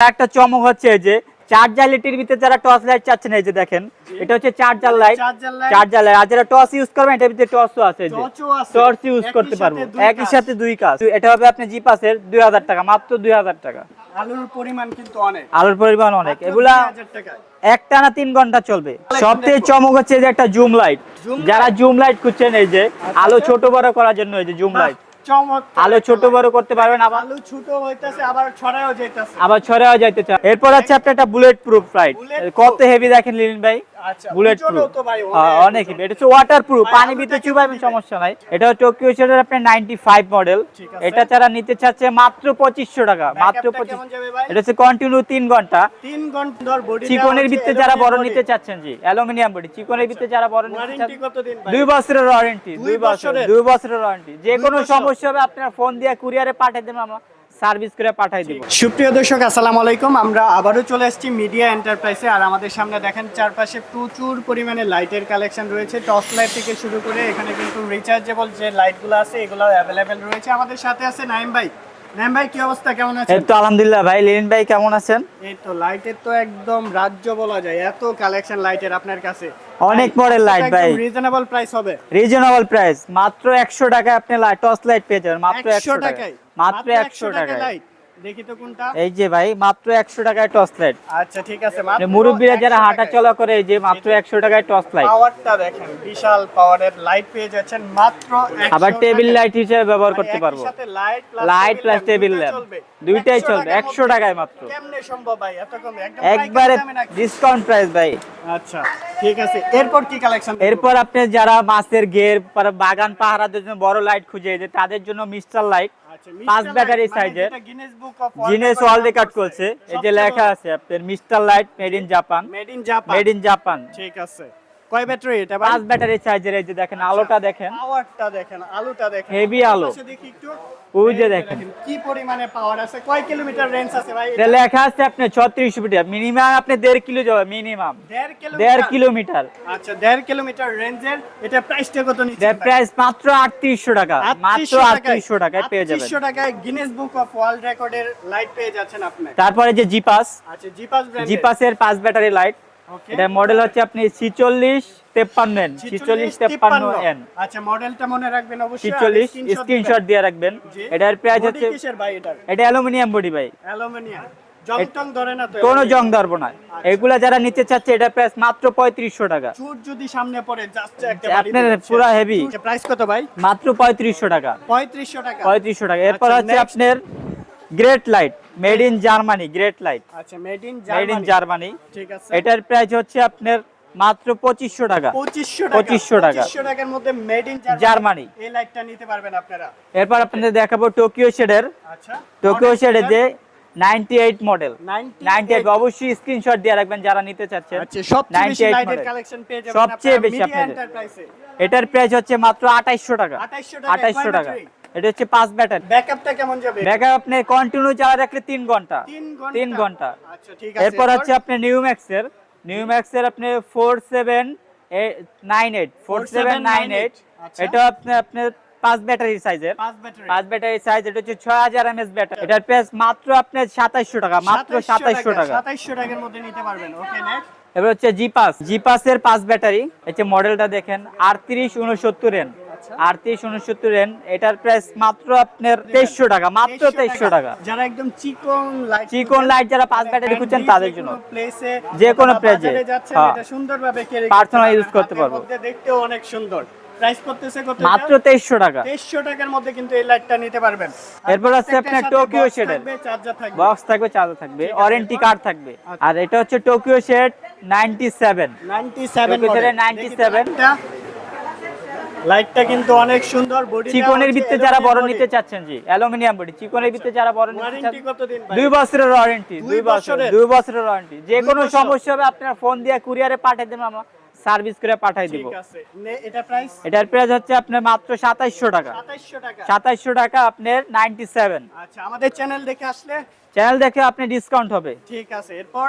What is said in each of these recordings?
একটা চমক হচ্ছে যে চার্জার লাইটের ভিতরে যারা টর্চ লাইট চাচ্ছেন এই যে দেখেন এটা হচ্ছে চার্জার লাইট চার্জার লাইট আর যারা টর্চ ইউজ করবেন এটার ভিতরে টর্চও আছে যে। টর্চ ইউজ করতে পারব। একই সাথে দুই কাজ। এটা হবে আপনি জি পাসের দুই হাজার টাকা মাত্র দুই হাজার টাকা। আলুর পরিমাণ কিন্তু অনেক। আলোর পরিমাণ অনেক। এগুলা 2000। একটা না তিন ঘণ্টা চলবে। সবথেকে চমক হচ্ছে যে একটা জুম লাইট যারা জুম লাইট খুঁজছেন এই যে আলো ছোট বড় করার জন্য এই যে জুম লাইট আলো ছোট বড় করতে পারবেন আবার আলু ছোট হইতাছে আবার ছড়াও যাইতাছে। আবার ছড়াও যাইতে চায় এরপর আছে আপনার একটা বুলেট প্রুফ ফ্লাইট কত হেভি দেখেন লিলিন ভাই? বুলেট ওজনও প্রুফ তো অনেক এটা হচ্ছে ওয়াটার প্রুফ পানি ভিতরে কেমন সমস্যা নাই। এটা টোকিও শেডের আপনার 95 মডেল এটা যারা নিতে চাচ্ছে মাত্র 2500 টাকা মাত্র Backup টা 25 কেমন যাবে ভাই? এটা হচ্ছে কন্টিনিউ 3 ঘণ্টা। তিন ঘণ্টা চিকনের ভিতরে যারা বড় নিতে চাচ্ছেন জি অ্যালুমিনিয়াম বডি চিকনের ভিতরে যারা বড় নিতে চাচ্ছেন দুই বছরের ওয়ারেন্টি দুই দুই বছরের? দুই বছরের ওয়ারেন্টি যে কোনো সমস্যা হবে আপনার ফোন দিয়ে কুরিয়ারে পাঠিয়ে দেবেন আমরা সার্ভিস করে পাঠাই দিব। সুপ্রিয় দর্শক আসসালামু আলাইকুম। আমরা আবারও চলে এসেছি মিডিয়া এন্টারপ্রাইজে। আর আমাদের সামনে দেখেন চারপাশে প্রচুর পরিমাণে লাইটের কালেকশন রয়েছে। টর্চ লাইট থেকে শুরু করে এখানে কিন্তু রিচার্জেবল যে লাইটগুলো আছে এগুলো অ্যাভেলেবেল রয়েছে। আমাদের সাথে আছে নাইম ভাই। নাইম ভাই কি অবস্থা? কেমন এই তো আলহামদুলিল্লাহ ভাই লিলিন ভাই কেমন আছেন? এই তো লাইটের তো একদম রাজ্য বলা যায় এত কালেকশন লাইটের আপনার কাছে। অনেক মডেল লাইট ভাই। রিজনেবল প্রাইস হবে। রিজনেবল প্রাইস মাত্র 100 টাকায় আপনি লাইট টর্চ লাইট পেয়ে যাবেন। মাত্র 100 100 টাকায়। টাকায়। মাত্র 100 টাকায় লাইট দেখি তো কোনটা। এই যে ভাই মাত্র 100 টাকায় টর্চ লাইট। আচ্ছা ঠিক আছে মাত্র মুরব্বীরা যারা হাঁটা চলা করে এই যে মাত্র 100 টাকায় টর্চ লাইট। পাওয়ারটা দেখেন বিশাল পাওয়ারের লাইট পেয়ে যাচ্ছেন মাত্র আবার টেবিল লাইট হিসেবে ব্যবহার করতে পারব। সাথে light plus light plus table lamp. দুইটাই চলবে 100 টাকায় মাত্র। কেমনে সম্ভব ভাই? এত কমে একদম একবারে? ডিসকাউন্ট প্রাইস ভাই। আচ্ছা ঠিক আছে। এরপর কি কালেকশন এরপর আপনি যারা মাছের পর বাগান পাহারাদের জন্য বড় লাইট খুঁজে যে তাদের জন্য মিস্টার লাইট পাঁচ ব্যাটারি সাইজের। গিনেস ওয়ার্ল্ড রেকর্ড করছে। এই যে লেখা আছে আপনার mister light made in Japan made in Japan made in Japan ঠিক আছে। কয় ব্যাটারি এটা পাঁচ ব্যাটারি এই যে দেখেন আলোটা দেখেন। পাওয়ারটা দেখেন আলুটা দেখেন। Heavy আলো। দেখি একটু। ওই যে দেখেন। কি পরিমাণে পাওয়ার আছে কয় কিলোমিটার রেঞ্জ আছে ভাই এটা লেখা আছে ছত্রিশ মিটার মিনিমাম আপনি দেড় কিলো যাবে মিনিমাম দেড় কিলোমিটার আচ্ছা দেড় কিলোমিটার রেঞ্জের এটা প্রাইসটা কত নিচ্ছে প্রাইস মাত্র আটত্রিশশো টাকা মাত্র আটত্রিশশো টাকায় পেয়ে যাবেন। আটত্রিশশো টাকায় গিনেস বুক অফ ওয়ার্ল্ড রেকর্ডের লাইট পেয়ে যাচ্ছেন আপনি। তারপরে যে জিপাস আচ্ছা জিপাস ব্র্যান্ড জিপাসের পাঁচ ব্যাটারি লাইট এটা মডেল হচ্ছে আপনি ছিচল্লিশ তেপ্পান্ন এন ছিচল্লিশ তেপ্পান্ন এন আচ্ছা মডেলটা মনে রাখবেন অবশ্যই ছিচল্লিশ স্ক্রিনশট দিয়ে রাখবেন। এটার প্রাইস হচ্ছে কিসের ভাই এটার? এটা অ্যালুমিনিয়াম বডি ভাই। অ্যালুমিনিয়াম। জং ধরে না তো কোনো? জং ধরবো না। এগুলা যারা নিতে চাচ্ছে এটা প্রাইস মাত্র পঁয়ত্রিশশো টাকা। যদি সামনে পড়ে আপনার পুরো হেভি প্রাইস কত ভাই? মাত্র পঁয়ত্রিশশো টাকা। পঁয়ত্রিশশো টাকা। পঁয়ত্রিশশো টাকা। এরপর আচ্ছা, হচ্ছে আপনার great light made in Germany great light আচ্ছা made in made in Germany ঠিক আছে। এটার প্রাইস হচ্ছে আপনার মাত্র পঁচিশশো টাকা। পঁচিশশো 2500 টাকা। টাকার মধ্যে মেড ইন জার্মানি। এই লাইটটা নিতে পারবেন আপনারা। এরপর আপনাদের দেখাবো টোকিও শেডের আচ্ছা। টোকিও শেডের যে ninety eight model 98 ninety eight অবশ্যই স্ক্রিনশট দিয়ে রাখবেন যারা নিতে চাচ্ছেন। আচ্ছা সবচেয়ে বেশি 98 আপনাদের। এটার প্রাইস হচ্ছে মাত্র আঠাইশশো টাকা। 2800 টাকায় আঠাইশশো টাকা? এটা হচ্ছে পাঁচ ব্যাটারি। ব্যাকআপটা কেমন যাবে? ব্যাকআপ আপনি কন্টিনিউ চালা রাখলে তিন ঘণ্টা। তিন ঘণ্টা? আচ্ছা ঠিক আছে। এরপর হচ্ছে আপনি নিউ ম্যাক্সের নিউ ম্যাক্সের আপনি four seven nine eight four seven nine eight 4798 আচ্ছা। এটা আপনি আপনার পাঁচ ব্যাটারি সাইজের পাঁচ ব্যাটারি। পাঁচ ব্যাটারি সাইজ এটা হচ্ছে ছয় হাজার এমএস ব্যাটারি। এটার প্রাইস মাত্র আপনার সাতাইশশো টাকা মাত্র সাতাইশশো টাকা সাতাইশশো টাকার মধ্যে নিতে পারবেন। ওকে নেক্সট এবার হচ্ছে জিপাস জিপাসের পাঁচ ব্যাটারি। হচ্ছে মডেলটা দেখেন আটত্রিশ উনসত্তর এন আচ্ছা। আটত্রিশ উনসত্তর এন এটার প্রাইস মাত্র আপনার তেইশশো টাকা মাত্র তেইশশো টাকা। যারা একদম চিকন লাইট চিকন লাইট যারা পাঁচ ব্যাটারি খুঁজছেন তাদের জন্য। প্লেসে যে কোনো যাচ্ছেন হ্যাঁ। সুন্দরভাবে Personal use করতে পারব। দেখতেও অনেক সুন্দর। প্রাইস করতেছে কত মাত্র তেইশশো টাকা। তেইশশো টাকার মধ্যে কিন্তু এই লাইটটা নিতে পারবেন। এরপর আপনার shade-এর। থাকবে, চার্জার থাকবে। বক্স থাকবে চার্জার থাকবে ওয়ারেন্টি কার্ড থাকবে। আচ্ছা। আর এটা হচ্ছে Tokyo shade ninety seven 97 Tokyo model shade-এর 97 লাইটটা কিন্তু অনেক সুন্দর বডি চিকনের ভিতরে যারা বড় নিতে চাচ্ছেন জি অ্যালুমিনিয়াম বডি চিকনের ভিতরে যারা বড় নিতে চাচ্ছেন কতদিন দুই বছরের ওয়ারেন্টি দুই দুই বছর বছরের? দুই বছরের ওয়ারেন্টি যে কোনো সমস্যা হবে আপনার ফোন দিয়ে কুরিয়ারে পাঠিয়ে দেবেন আমরা সার্ভিস করে পাঠিয়ে দিব। এটা প্রাইস এটার প্রাইস হচ্ছে আপনার মাত্র সাতাইশশো টাকা। 2700 টাকা। সাতাইশশো টাকা আপনার নাইনটি সেভেন আচ্ছা আমাদের চ্যানেল দেখে আসলে? চ্যানেল দেখে আপনি ডিসকাউন্ট হবে। ঠিক আছে এরপর?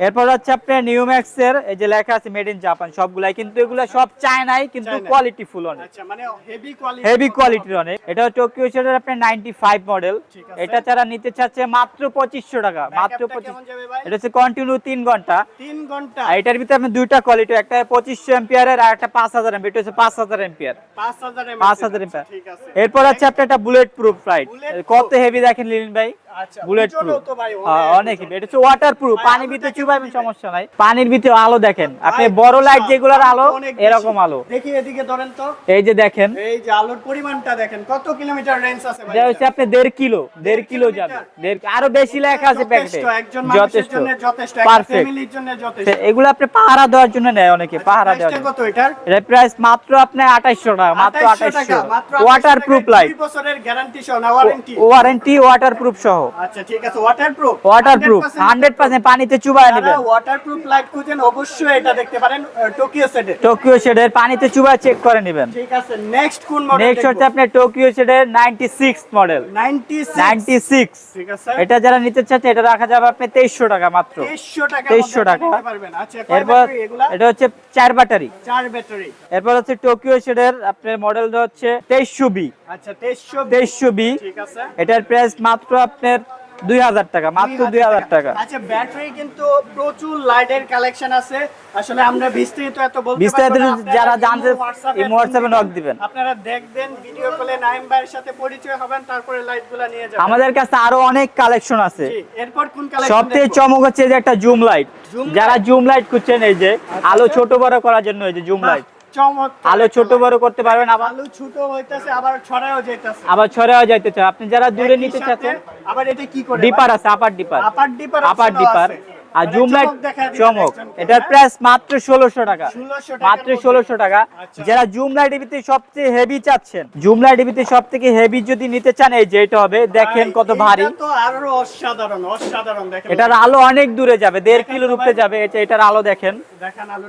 এরপর হচ্ছে আপনার নিউম্যাক্স এর এই যে লেখা আছে মেড ইন জাপান সবগুলাই কিন্তু এগুলা সব চায়নাই কিন্তু কোয়ালিটি ফুল অনেক আচ্ছা মানে হেভি কোয়ালিটি হেভি কোয়ালিটির অনেক এটা টোকিও সেটার আপনার 95 মডেল এটা যারা নিতে চাচ্ছে মাত্র 2500 টাকা মাত্র ব্যাকআপটা 25 কেমন যাবে ভাই? এটা হচ্ছে কন্টিনিউ 3 ঘণ্টা। 3 ঘণ্টা। আর এটার ভিতরে আপনি দুইটা কোয়ালিটি একটা 2500 এম্পিয়ারের আর একটা 5000 এম্পিয়ার এটা হচ্ছে 5000 এম্পিয়ার 5000 এমএস 5000 এম্পিয়ার ঠিক আছে। এরপর হচ্ছে আপনার একটা বুলেট প্রুফ লাইট Bullet কত হেভি দেখেন লিলিন ভাই? বুলেট উজ্জ্বলও প্রুফ তো ভাই অনেক এটা হচ্ছে ওয়াটার প্রুফ পানির ভিতরে কেমন সমস্যা নাই। পানির ভিতরে আলো দেখেন। আপনি বড় লাইট যেগুলোর আলো এরকম আলো। দেখি এদিকে ধরেন তো। এই যে দেখেন। এই যে আলোর পরিমাণটা দেখেন। কত কিলোমিটার রেঞ্জ আছে ভাই হচ্ছে আপনি দেড় কিলো দেড় কিলো যাবে। আরও বেশি লেখা আছে প্যাকেটে যথেষ্ট, যথেষ্ট। জন্য যথেষ্ট একটা পারফেক্ট ফ্যামিলির জন্য যথেষ্ট। এগুলো আপনি পাহারা দেওয়ার জন্য নেয় অনেকে পাহারা দেওয়ার কত এটার? এটা প্রাইস মাত্র আপনি আঠাইশশো টাকা মাত্র 2800 টাকা, আঠাইশশো মাত্র ওয়াটার প্রুফ লাইট বছরের গ্যারান্টি সহ না ওয়ারেন্টি ওয়ারেন্টি ওয়াটার প্রুফ সহ। আচ্ছা ঠিক আছে waterproof waterproof hundred percent পানিতে চুবায় নেবেন ওয়াটার প্রুফ লাইট খুঁজেন অবশ্যই এটা দেখতে পারেন টোকিও সেটের টোকিও শেডের পানিতে চুবায় চেক করে নেবেন। ঠিক আছে নেক্সট কোন মডেল নেক্সট হচ্ছে আপনার টোকিও শেডের ninety six model 96 ninety six ঠিক আছে। এটা যারা নিতে চাচ্ছে এটা রাখা যাবে আপনি তেইশশো টাকা মাত্র। 2300 টাকা 2300 টাকা। পারবেন। আচ্ছা এরপর এটা হচ্ছে চার ব্যাটারি চার ব্যাটারি এরপর হচ্ছে টোকিও শেডের আপনার মডেলটা হচ্ছে তেইশশো বি আচ্ছা 2300 তেইশশো বি ঠিক আছে। এটার প্রাইস মাত্র আপনার দুই হাজার টাকা মাত্র দুই হাজার টাকা। আচ্ছা ব্যাটারি কিন্তু প্রচুর লাইটের কালেকশন আছে। আসলে আমরা বিস্তারিত এত বলতে বিস্তারিত যারা জানতে এই হোয়াটসঅ্যাপে নক দিবেন। আপনারা দেখবেন ভিডিও কলে নাইম ভাইয়ের সাথে পরিচয় হবেন তারপরে লাইটগুলো নিয়ে যাবেন। আমাদের কাছে আরও অনেক কালেকশন আছে। এরপর কোন কালেকশন সবথেকে চমক হচ্ছে যে একটা জুম লাইট যারা জুম লাইট খুঁজছেন এই যে আলো ছোট বড় করার জন্য এই যে জুম লাইট আলো ছোট বড় করতে পারবেন আবার আলু ছোট হইতাছে আবার ছড়ায়ও যাইতাছে। আবার ছড়াও যাইতে চান আপনি যারা দূরে নিতে চাচ্ছেন আবার এটা কি করে? ডিপার আছে upper dipper. Upper dipper upper dipper. আর জুম লাইট চমক হ্যাঁ? এটার প্রাইস মাত্র ষোলোশো টাকা। মাত্র টাকা। আচ্ছা। যারা জুম লাইট সবচেয়ে হেভি চাচ্ছেন জুম লাইট সব থেকে হেভি যদি নিতে চান এই যে এটা হবে দেখেন কত ভারী। তো আরও অসাধারণ অসাধারণ দেখেন। এটার আলো অনেক দূরে যাবে দেড় কিলোর উপরে যাবে এটা এটার আলো দেখেন।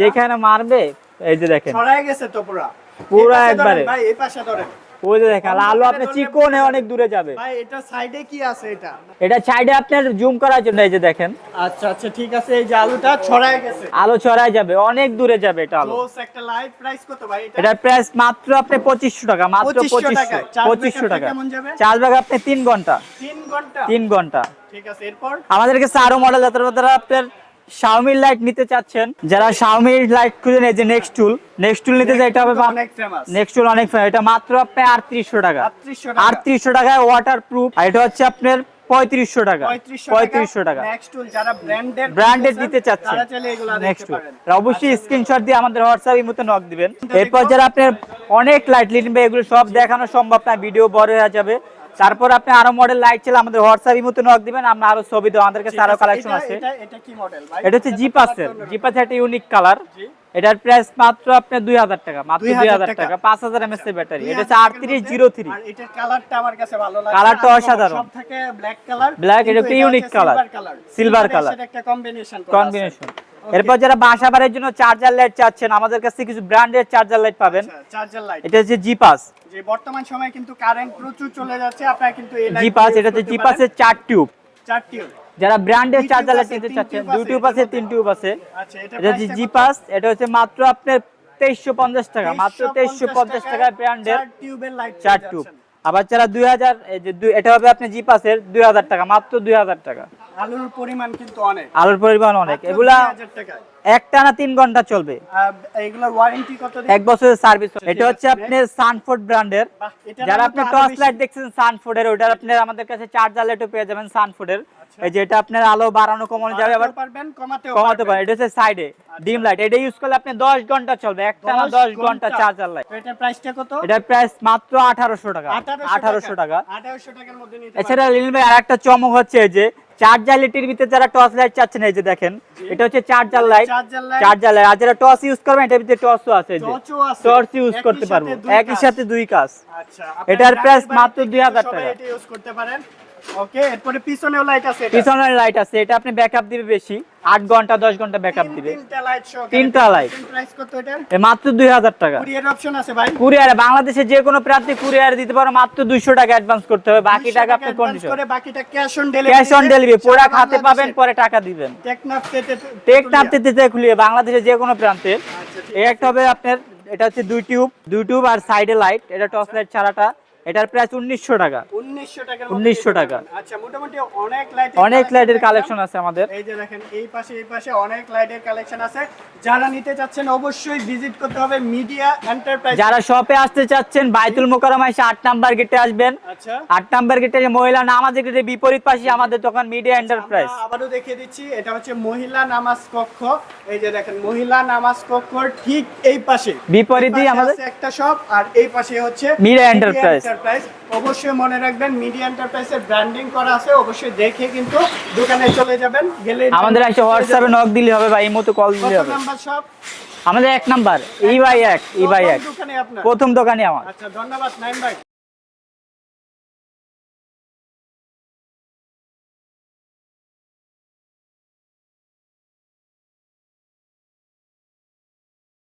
যেখানে মারবে এই যে দেখেন। ছড়ায় গেছে তো পুরা। পুরা একবারে। ভাই এই পাশে ধরেন। ওই যে দেখেন আলো অন্য আপনার ধরনের চিকনে অনেক দূরে যাবে। ভাই এটা সাইডে কি আছে এটা? এটা সাইডে আপনার জুম করার জন্য এই যে দেখেন। আচ্ছা আচ্ছা ঠিক আছে এই যে আলুটা ছড়ায় গেছে। আলো ছড়ায় যাবে অনেক দূরে যাবে এটা আলো। ক্লোজ একটা লাইট প্রাইস কত ভাই? এটা প্রাইস মাত্র আপনি টাকা মাত্র 2500 পঁচিশশো টাকায়। চার্জ পঁচিশশো ব্যাকআপটা টাকা। চার্জ ব্যাগ আপনি ঘণ্টা। 3 ঘণ্টা? তিন ঘণ্টা। ঠিক আছে এরপর? আমাদের কাছে আরও মডেল আছে আপনার শাওমির লাইট নিতে চাচ্ছেন যারা শাওমির লাইট খুঁজেন এই যে নেক্সট টুল নেক্সট টুল নিতে চাই এটা হবে অনেক ফেমাস নেক্সট টুল অনেক famous। এটা মাত্র আপনি আটত্রিশশো টাকা। 3800 টাকা। আটত্রিশশো টাকায় ওয়াটার প্রুফ আর এটা হচ্ছে আপনার পঁয়ত্রিশশো টাকা। পঁয়ত্রিশশো টাকা। ব্র্যান্ডেড দিতে চাচ্ছেন। নেক্সট অবশ্যই স্ক্রিনশট দিয়ে আমাদের হোয়াটসঅ্যাপ ইমোতে নক দিবেন। এরপর যারা আপনার অনেক লাইট লিখবে এগুলো সব দেখানো সম্ভব না ভিডিও বড় হয়ে যাবে। তারপর আপনি আরও মডেল লাইট ছিল আমাদের হোয়াটসঅ্যাপ ইমোতে নক দিবেন আমরা আরও ছবি দেবো আমাদের কাছে আরও কালেকশন আছে। এটা- এটা কি মডেল ভাই এটা হচ্ছে জিপাসের জিপাসের একটা ইউনিক কালার জি। এটার প্রাইস মাত্র দুই হাজার টাকা মাত্র 2000 দুই হাজার টাকা। টাকা পাঁচ হাজার এমএস এর ব্যাটারি এটা হচ্ছে 2000 আটত্রিশ জিরো থ্রি আর এটার কালারটা আমার কাছে ভালো লাগে কালারটা অসাধারণ। সব থেকে ব্ল্যাক কালার Black, এটা একটা unique color। Silver color। একটা কম্বিনেশন কম্বিনেশন এরপর যারা বাসা বাড়ির জন্য চার্জার লাইট চাচ্ছেন আমাদের কাছে কিছু ব্র্যান্ডের চার্জার লাইট পাবেন। চার্জার লাইট এটা হচ্ছে জিপাস যে বর্তমান সময়ে কিন্তু কারেন্ট প্রচুর চলে যাচ্ছে আপনারা কিন্তু এই জিপাস এটা হচ্ছে জিপাসের। চার টিউব যারা ব্র্যান্ডের চার্জার লাইট নিতে চাচ্ছেন দুই টিউব আছে তিন টিউব আছে। আচ্ছা এটা হচ্ছে জিপাস এটা হচ্ছে মাত্র আপনার তেইশশো পঞ্চাশ টাকা মাত্র তেইশশো পঞ্চাশ টাকা ব্র্যান্ডের চার টিউবের লাইট চার টিউব আবার যারা দুই হাজার এই যে দুই- এটা হবে আপনি জিপাসের দুই হাজার টাকা মাত্র দুই হাজার টাকা। আলুর পরিমাণ কিন্তু অনেক। আলোর পরিমাণ অনেক। এগুলা একটা না তিন ঘণ্টা চলবে। এগুলোর ওয়ারেন্টি কত এক বছরের সার্ভিস এটা হচ্ছে আছে, আপনার সানফোর্ড ব্র্যান্ডের যারা আপনি টর্চ লাইট দেখছেন সানফোর্ডের ওইটার আপনার আমাদের কাছে চার্জার লাইটও পেয়ে যাবেন সানফোর্ডের এই যে এটা আপনার আলো বাড়ানো কমানো যাবে আবার পারবেন কমাতেও কমাতে পারেন এটা হচ্ছে সাইডে ডিম লাইট এটা ইউজ করলে আপনি 10 ঘণ্টা চলবে। একটা না 10 ঘণ্টা। চার্জার লাইট তো এটার প্রাইসটা কত? এটার প্রাইস মাত্র 1800 টাকা। 1800 1800 টাকা। 1800 টাকার মধ্যে নিতে এছাড়া লিল ভাই আরেকটা চমক হচ্ছে এই যে চার্জার লাইটের ভিতরে যারা টর্চ লাইট চাচ্ছেন এই যে দেখেন এটা হচ্ছে চার্জার লাইট চার্জার লাইট আর যারা টর্চ ইউজ করবেন এটার ভিতরে টর্চও আছে টর্চ ইউজ করতে পারব। একই। সাথে দুই কাজ। আচ্ছা এটার প্রাইস মাত্র দুই হাজার টাকা। ইউজ করতে পারেন। ওকে এরপরে পিছনেও লাইট আছে এটা? পিছনের লাইট আছে এটা আপনি ব্যাকআপ দিবে বেশি। আট ঘণ্টা দশ ঘণ্টা ব্যাকআপ দিবে। তিনটা লাইট সহ তিনটা light। প্রাইস কত এটার এ মাত্র দুই হাজার টাকা। কুরিয়ার অপশন আছে ভাই। কুরিয়ারে বাংলাদেশে যে কোনো প্রান্তে কুরিয়ার দিতে পারো মাত্র দুইশো টাকা অ্যাডভান্স করতে হবে। বাকি টাকা আপনি কন্ডিশন করে বাকিটা cash on delivery cash on delivery product হাতে পাবেন পরে টাকা দিবেন। টেকনাফ তেতে টেক টাপতে খুলিয়ে বাংলাদেশে যে কোনো প্রান্তে। আচ্ছা, এই একটা হবে আপনার এটা হচ্ছে দুই টিউব দুই টিউব আর সাইডে লাইট এটা টর্চ লাইট ছাড়াটা। এটার প্রাইস উনিশশো টাকা। 1900 টাকার 1900 টাকা। আচ্ছা মোটামুটি অনেক লাইট অনেক লাইটের কালেকশন আছে আমাদের। এই যে দেখেন এই পাশে এই পাশে অনেক লাইটের কালেকশন আছে। যারা নিতে চাচ্ছেন অবশ্যই ভিজিট করতে হবে মিডিয়া এন্টারপ্রাইজ যারা শপে আসতে চাচ্ছেন বাইতুল মোকাররমা এসে আট নাম্বার গেটে আসবেন। আচ্ছা। আট নাম্বার গেটে মহিলা নামাজ গেটের বিপরীত পাশে আমাদের দোকান মিডিয়া এন্টারপ্রাইজ আবারও দেখিয়ে দিচ্ছি এটা হচ্ছে মহিলা নামাজ কক্ষ। এই যে দেখেন মহিলা নামাজ কক্ষ ঠিক এই পাশে। বিপরীতই আমাদের। একটা শপ আর এই পাশে হচ্ছে মিডিয়া Enterprise। এন্টারপ্রাইজ অবশ্যই মনে রাখবেন মিডিয়া এন্টারপ্রাইজের ব্র্যান্ডিং করা আছে অবশ্যই দেখে কিন্তু দোকানে চলে যাবেন গেলে আমাদের একটা হোয়াটসঅ্যাপে নক দিলে হবে বা এই মতো কল দিলে হবে। নাম্বার সব? আমাদের এক নাম্বার ই বাই এক ই বাই এক। দোকানে প্রথম দোকানে আমার। আচ্ছা ধন্যবাদ নাইম ভাই।